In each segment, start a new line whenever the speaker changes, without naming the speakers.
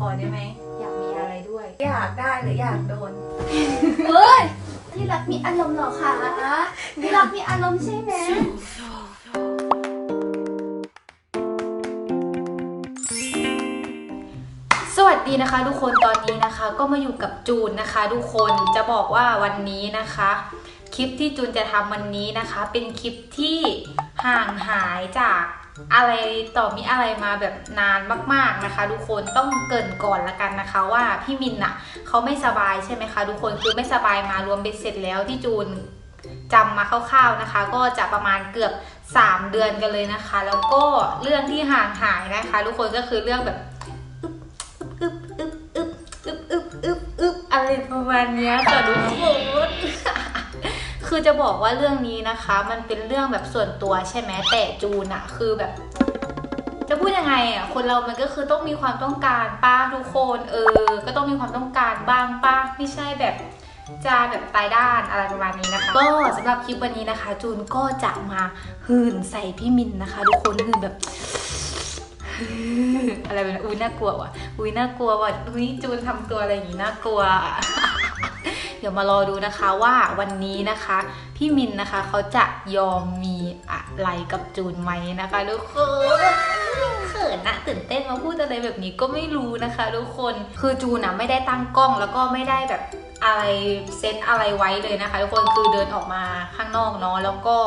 ขอได้ไหมอยากมีอะไรด้วย อยากได้หรืออยากโดน
เฮ้ยที่รักมีอารมณ์เหรอคะที่รักมีอารมณ์ใช่ไหม
สวัสดีนะคะ ทุกคนตอนนี้นะคะ ก็มาอยู่กับจูนนะคะ ทุกคนจะบอกว่าวันนี้นะคะ คลิปที่จูนจะทำวันนี้นะคะ เป็นคลิปที่ห่างหายจาก อะไรต่อมีอะไรมาแบบนานมากๆนะคะ ทุกคนต้องเกินก่อนละกันนะคะว่าพี่มินน่ะเขาไม่สบายใช่ไหมคะ ทุกคนคือไม่สบายมารวมเป็นเสร็จแล้วที่จูนจำมาคร่าวๆนะคะ ก็จะประมาณเกือบ 3 เดือนกันเลยนะคะ แล้วก็เรื่องที่ห่างหายนะคะ ทุกคนก็คือเรื่องแบบอึบอึบอึบอึบอึบอึบอึบอะไรประมาณเนี้ยค่ะทุกคน คือจะบอกว่าเรื่องนี้นะคะ มันเป็นเรื่องแบบส่วนตัวใช่ไหมแต่จูนอะคือแบบ จะพูดยังไงอะคนเรามันก็คือต้องมีความต้องการป้าทุกคนเออ ก็ต้องมีความต้องการบ้างป้าไม่ใช่แบบจะแบบตายด้านอะไรประมาณนี้นะคะ ก็สำหรับคลิปวันนี้นะคะ จูนก็จะมาหื่นใส่พี่มินนะคะ ทุกคนหื่นแบบอะไรแบบนั้อุ้ยน่ากลัวว่ะอุ้ยน่ากลัวว่ะอุ้ยจูนทำตัวอะไรอย่างงี้น่ากลัว เดี๋ยวมารอดูนะคะว่าวันนี้นะคะ พี่มินนะคะเขาจะยอมมีอะไรกับจูนไหมนะคะทุกคนเขินนะตื่นเต้นมาพูดอะไรแบบนี้ก็ไม่รู้นะคะ ทุกคนคือจูนอะไม่ได้ตั้งกล้องแล้วก็ไม่ได้แบบอะไรเซตอะไรไว้เลยนะคะ ทุกคนคือเดินออกมาข้างนอกเนาะแล้วก็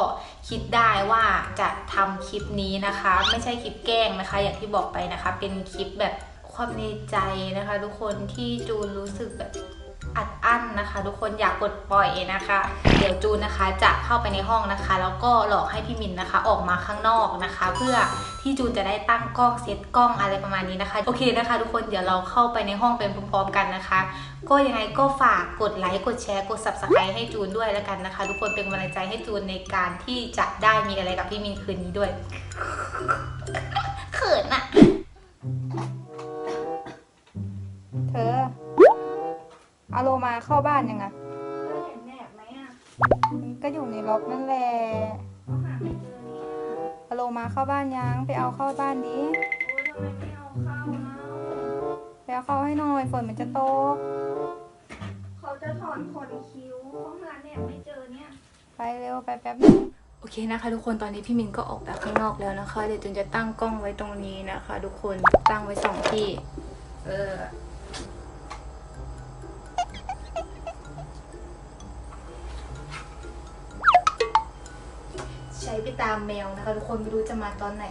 คิดได้ว่าจะทำคลิปนี้นะคะ ไม่ใช่คลิปแกล้งนะคะ อย่างที่บอกไปนะคะ เป็นคลิปแบบความในใจนะคะ ทุกคนที่จูนรู้สึกแบบ อัดอั้นนะคะ ทุกคนอยากปลดปล่อยนะคะ เดี๋ยวจูนนะคะจะเข้าไปในห้องนะคะ แล้วก็หลอกให้พี่มินนะคะ ออกมาข้างนอกนะคะ เพื่อที่จูนจะได้ตั้งกล้องเซตกล้องอะไรประมาณนี้นะคะ โอเคนะคะ ทุกคนเดี๋ยวเราเข้าไปในห้องเป็นพร้อมๆกันนะคะ ก็ยังไงก็ฝากกดไลค์กดแชร์กด subscribe ให้จูนด้วยแล้วกันนะคะ ทุกคนเป็นกำลังใจให้จูนในการที่จะได้มีอะไรกับพี่มินคืนนี้ด้วยเขินอะ
เธอเอาโลมาเข้าบ้านยังไง
เห็นแนบไหมอะ
มันก็อยู่ในล็อกนั่นแหละ
เขาหาไม่เจอเนี่ย
เอาโลมาเข้าบ้านยังไปเอาเข้าบ้านดิ
โอ้ยทำไมไม่เอาเข้าเล่า
ไปเอาเข้าให้หน่อยฝนมันจะตก
เขาจะถอนขนคิ้วเขาหาแนบไม่เจอเนี่ย
ไปเร็วไปแป๊บนึง
โอเคนะคะทุกคนตอนนี้พี่มินก็ออกไปข้างนอกแล้วนะคะ เดี๋ยวจูนจะตั้งกล้องไว้ตรงนี้นะคะ ทุกคนตั้งไว้สองที่ เออ ตามแมวนะคะทุกคนไม่รู้จะมาตอนไหน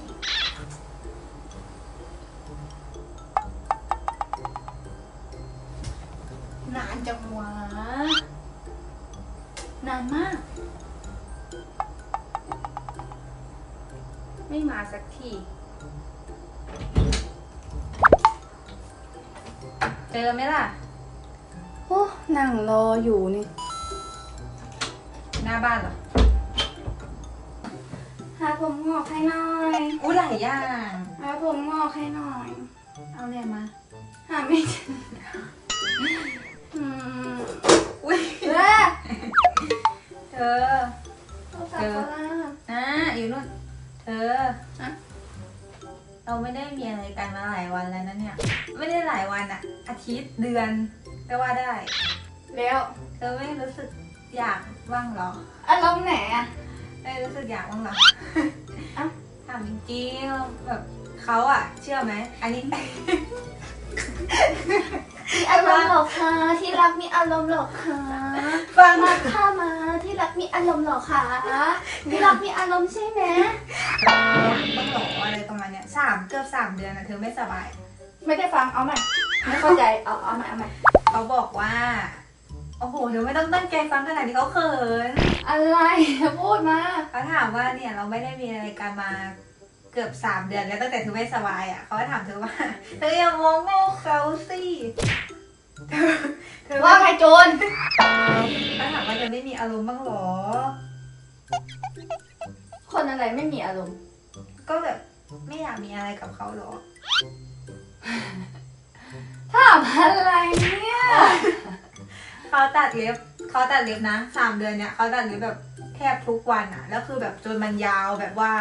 นานจังวะนานมาก ไม่มาสักทีเจอไหมล่ะ
โอ้ นั่งรออยู่นี่
หน้าบ้านเหรอ
หาผมง อกให้หน่อย
อู้หลายอย่าง
หาผมงอกให้หน่อย
เอาเลยมา
หาไม่เจออืม
อุ้ย
เฮ้ย
เธอ
เขาสับเขาละ
อะอยู่นู่น เธอ
ฮะ
เราไม่ได้มีอะไรกันมาหลายวันแล้วนะเนี่ย ไม่ได้หลายวันอะอาทิตย์เดือนก็ว่าได้
แล้ว
เธอไม่รู้สึกอยากบ้างเหรอ
อารมณ์ไหนอะ
ไม่รู้สึกอยากบ้างเหรอ
เอ้า
ถามจริงๆแบบเขาอะเชื่อไหมอันนี้
มีอารมณ์เหรอคะที่รักมีอารมณ์เหรอคะ
ฟัง
มาข้ามาที่รักมีอารมณ์เหรอคะที่รักมีอารมณ์ใช่ไหม
ต้องหลออะไรประมาณเนี้ยสามเกือบสามเดือนนะเธอไม่สบาย
ไม่ได้ฟังเอาใหม่ไม่เข้าใจเอาเอาใหม่เอาใหม่
เขาบอกว่า โอ้โหเธอไม่ต้องตั้งใจฟังขนาดนี้เขาเขิน
อะไร พูดมา
เขาถามว่าเนี่ยเราไม่ได้มีอะไรกันมาเกือบสามเดือนแล้วตั้งแต่เธอไม่สบายอะเขาก็ถามเธอว่าเธออย่ามองโง่เขาสิเธอเธอ
ว่าใครโจร
เขาถามว่าเธอไม่มีอารมณ์บ้างเหรอ
คนอะไรไม่มีอารมณ์
ก็แบบไม่อยากมีอะไรกับเขาเหรอ
ถามอะไรเนี่ย
เขาตัดเล็บเขาตัดเล็บนะสามเดือนเนี่ยเขาตัดเล็บแบบแทบทุกวันอะแล้วคือแบบจนมันยาวแบบว่า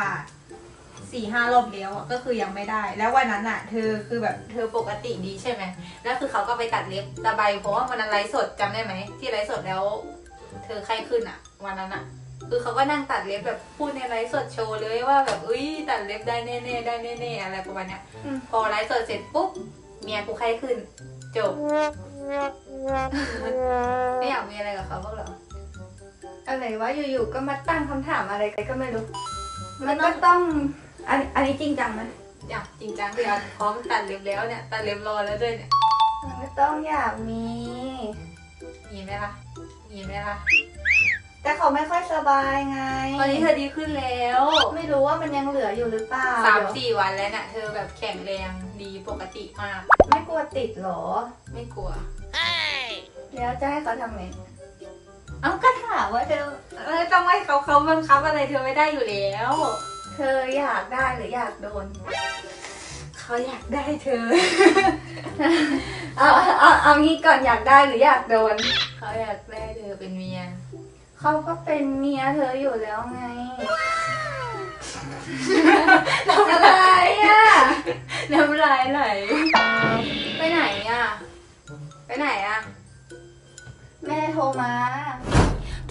สี่ห้ารอบแล้วอะก็คือยังไม่ได้ แล้ววันนั้นอะเธอคือแบบเธอปกติดีใช่ไหมแล้วคือเขาก็ไปตัดเล็บตะใบเพราะว่าวันนั้นไลฟ์สดจำได้ไหมที่ไลฟ์สดแล้ว เธอไข้ขึ้นอะวันนั้นอะคือเขาก็นั่งตัดเล็บแบบพูดในไลฟ์สดโชว์เลยว่าแบบอุ้ยตัดเล็บได้แน่ๆได้แน่ๆอะไรประมาณเนี้ย
อืม
พอไลฟ์สดเสร็จปุ๊บเมียกูไข้ขึ้นจบ ไม่อยากมีอะไรกับเขาบ้างเหรอ
อะไรวะอยู่ๆก็มาตั้งคำถามอะไรกันก็ไม่รู้ มันก็ต้องอันอันนี้จริงจังไหม
อยากจริงจังคืออยากพร้อมตัดเล็บแล้วเนี่ยตัดเล็บรอแล้วด้วยเนี่ย
มันก็ต้องอยากมี
มีไหมล่ะมีไหมล่ะ
แต่เขาไม่ค่อยสบายไง
ตอนนี้เธอดีขึ้นแล้ว
ไม่รู้ว่ามันยังเหลืออยู่หรือเปล่า
สามสี่วันแล้วน่ะเธอแบบแข็งแรงดีปกติมาก
ไม่กลัวติดเหรอ
ไม่กลัว
แล้วจะให้เขาทำไง
เอ้าก็ถามว่าเธอเออต้องให้เขาเขาบังคับอะไรเธอไม่ได้อยู่แล้ว
เธออยากได้หรืออยากโดน
เขาอยากได้เธอ
เอาเอาเอางี้ก่อนอยากได้หรืออยากโดน
เขาอยากได้เธอเป็นเมีย
เขาก็เป็นเมียเธออยู่แล้วไงอะไรอะ
น้ำลายไหล
ไปไหนอะ ไปไหนอะแม่โทรมา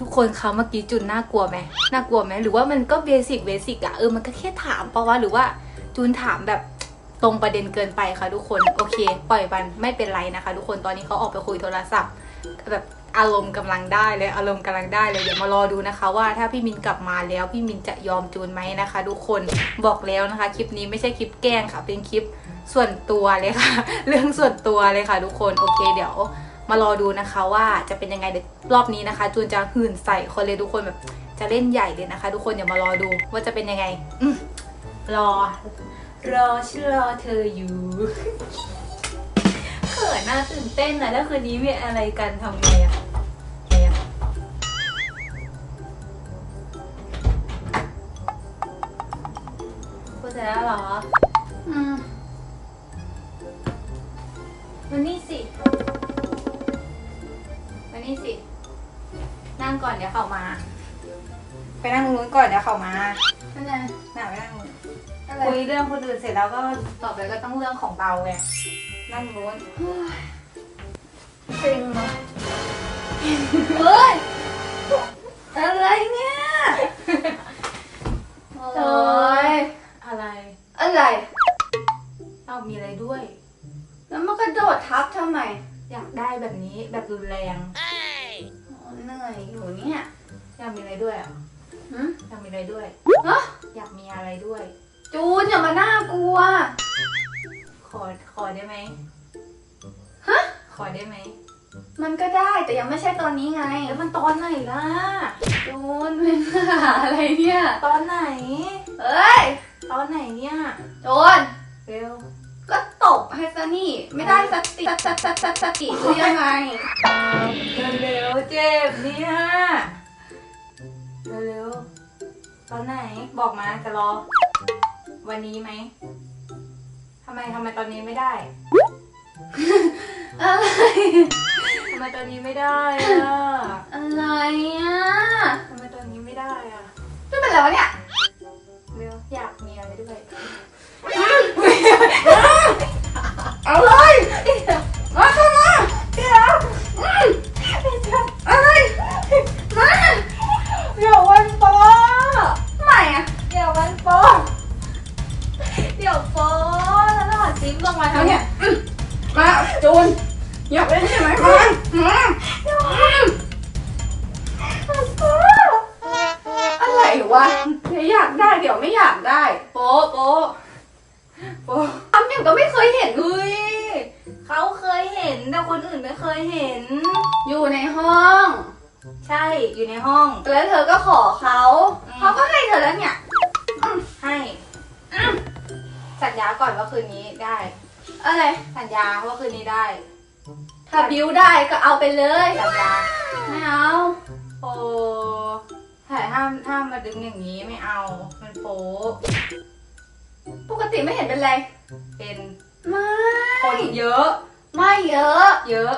ทุกคนคะเมื่อกี้จุนน่ากลัวไหมน่ากลัวไหมหรือว่ามันก็เบสิกเบสิกอะเออมันก็แค่ถามปะวะหรือว่าจูนถามแบบตรงประเด็นเกินไปค่ะทุกคนโอเค ปล่อยมันไม่เป็นไรนะคะ ทุกคนตอนนี้เขาออกไปคุยโทรศัพท์ แบบอารมณ์กำลังได้เลยอารมณ์กำลังได้เลยเดี๋ยวมารอดูนะคะ ว่าถ้าพี่มินกลับมาแล้วพี่มินจะยอมจูนไหมนะคะ ทุกคนบอกแล้วนะคะ คลิปนี้ไม่ใช่คลิปแกล้งค่ะเป็นคลิป ส่วนตัวเลยค่ะ เรื่องส่วนตัวเลยค่ะ ทุกคนโอเคเดี๋ยวมารอดูนะคะว่าจะเป็นยังไงเดี๋ยวรอบนี้นะคะ จูนจะหื่นใส่คนเลยทุกคนแบบจะเล่นใหญ่เลยนะคะ ทุกคนอย่ามารอดูว่าจะเป็นยังไงรอ รอฉันรอเธออยู่เขินน่าตื่นเต้นนะแล้วคืนนี้มีอะไรกันทำไงอะไงอะพูดเสร็จแล้วเหรอ
อืม
มานี่สิ มานี่สิ นั่งก่อนเดี๋ยวเขามา ไปนั่งตรงนู้นก่อนเดี๋ยวเขามา
อะไร
น่ะไปนั่งตรงนู้น
อะไร
คุยเรื่องคนอื่นเสร็จแล้วก็ต่อไปก็ต้องเรื่องของเราไง นั่งตรงนู้น
จริงเหรอเฮ้ย อะไรเนี่ยโอ้ย
อ ระ
โดดทับทำไม
อยากได้แบบนี้แบบรุนแรง
อ๋อเหนื่อยอยู่เนี่ย
อยากมีอะไรด้วยอะ
หึ
อยากมีอะไรด้วย
ฮะ
อยากมีอะไรด้วย
จูนอย่ามาน่ากลัว
ขอขอได้ไหม
ฮะ
ขอได้ไหม
มันก็ได้แต่ยังไม่ใช่ตอนนี้ไง
แล้วมันตอนไหนล่ะ
จูนเป็นหาอะไรเนี่ย
ตอนไหน
เอ้ย
ตอนไหนเนี่ย
จูน
เร็ว
ก็ ตบให้ซะนี่ ไม่ได้สติสติสติสติหรือยังไง
เร็วๆเจ็บเนี่ยเร็วๆตอนไหนบอกมาจะรอ วันนี้ไหมทำไมทำไมตอนนี้ไม่ได้
อะไร
ทำไมตอนนี้ไม่ได้อะ
อะไรอะ
ทำไมตอนนี้ไม่ได้อะ
ไม่เป็นไรวะเนี่ย จูนอยากเล่นใช่ไหมมามาอืมอะไรวะเดี๋ยวอยากได้เดี๋ยวไม่อยากได้
โปโปโป
ทำอย่างก็ไม่เคยเห็น
เฮ้ยเขาเคยเห็นแต่คนอื่นไม่เคยเห็น
อยู่ในห้อง
ใช่อยู่ในห้อง
แล้วเธอก็ขอเขา
อืม
เขาก็ให้เธอแล้วเนี่ย
ให้สัญญาก่อนว่าคืนนี้ได้
อะไร
สัญญาว่าคืนนี้ได้
ถ้าบิวได้ก็เอาไปเลย
สัญญา
ไม่เอา
โอ้แต่ถ้าถ้ามาดึงอย่างนี้ไม่เอา มันโป๊ะ
ปกติไม่เห็นเป็นไร
เป็น
ไม่
คนเยอะ
ไม่เยอะ
เยอะ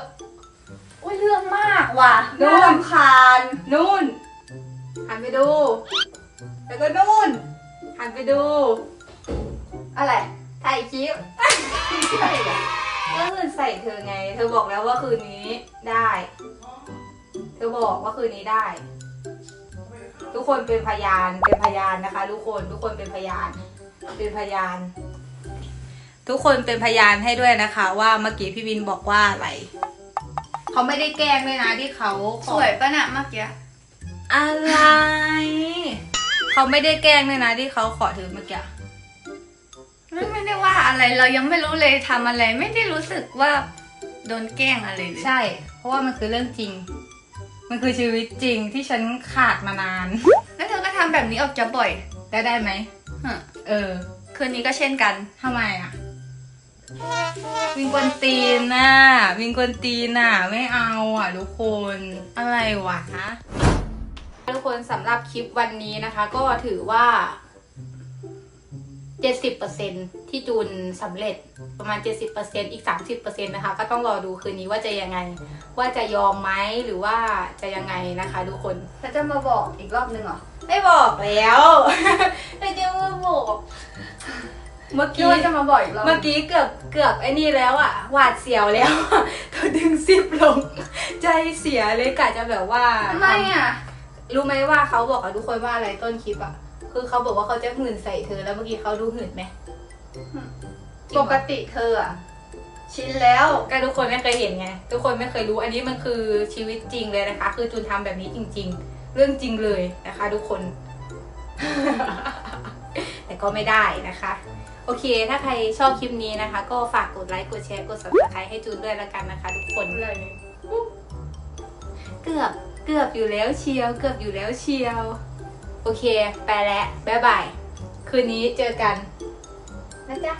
อุ้ยเรื่องมากว่ะ
นู่
น่านรำคาญ
นู่น หันไปดู แล้วก็นู่น หันไปดู
อะไร
ถ่ายคลิป
ใช่เหรอ
ก็คืนใส่เธอไง เธอบอกแล้วว่าคืนนี้ได้ เธอบอกว่าคืนนี้ได้ ทุกคนเป็นพยาน เป็นพยานนะคะ ทุกคน ทุกคนเป็นพยาน เป็นพยาน ทุกคนเป็นพยานให้ด้วยนะคะ ว่าเมื่อกี้พี่วินบอกว่าอะไร เขาไม่ได้แกล้งด้วยนะที่เขาข
ส
อ
วยปะน่ะเมื่อกี้
อะไร เขาไม่ได้แกล้งด้วยนะที่เขาขอถือเมื่อกี้
ไม่ไม่ได้ว่าอะไรเรายังไม่รู้เลยทำอะไร ไม่ได้รู้สึกว่าโดนแกล้งอะไรเลย
ใช่ เพราะว่ามันคือเรื่องจริง มันคือชีวิตจริงที่ฉันขาดมานาน
แล้วเธอก็ทำแบบนี้ออกจะบ่อย
ได้ได้ไหม
ฮะ
เออ
คืนนี้ก็เช่นกัน
ทำไมอะวิงกวนตีนน่ะวิงกวนตีนน่ะไม่เอาอะทุกคนอะไรวะทุกคนสำหรับคลิปวันนี้นะคะ ก็ถือว่า 70%ที่จูนสำเร็จประมาณ 70%อีก 30%นะคะ ก็ต้องรอดูคืนนี้ว่าจะยังไง ว่าจะยอมไหมหรือว่าจะยังไงนะคะทุกคน
แล้วจะมาบอกอีกรอบนึงเหรอ
ไม่บอกแล้วไม่จะมาบอก เมื่อ
คิด
กี้
ว่าจะมาบอกอีกรอบ
เมื่อกี้เกือบเกือบไอ้นี่แล้วอะหวาดเสียวแล้วอะเธอดึงซิปลง ใจเสียเลยกะจะแบบว่า
ทำไมอะ
รู้ไหมว่าเขาบอกกับทุกคนว่าอะไรต้นคลิปอะ คือเขาบอกว่าเขาจะหื่นใส่เธอ แล้วเมื่อกี้เขาดูหื่นไหมจริง
ป
เหรอ
กติเธออะชินแล้ว
ก็ทุกคนไม่เคยเห็นไง ทุกคนไม่เคยรู้ อันนี้มันคือชีวิตจริงเลยนะคะ คือจูนทำแบบนี้จริง ๆ เรื่องจริงเลยนะคะ ทุกคน แต่ก็ไม่ได้นะคะ โอเค ถ้าใครชอบคลิปนี้นะคะ ก็ฝากกดไลค์กดแชร์กด subscribe ให้จูนด้วยละกันนะคะ ทุกคนเกือบเกือบอยู่แล้วเชียว เกือบอยู่แล้วเชียว โอเค ไปแล้วบ๊ายบาย คืนนี้เจอกัน นะจ๊ะ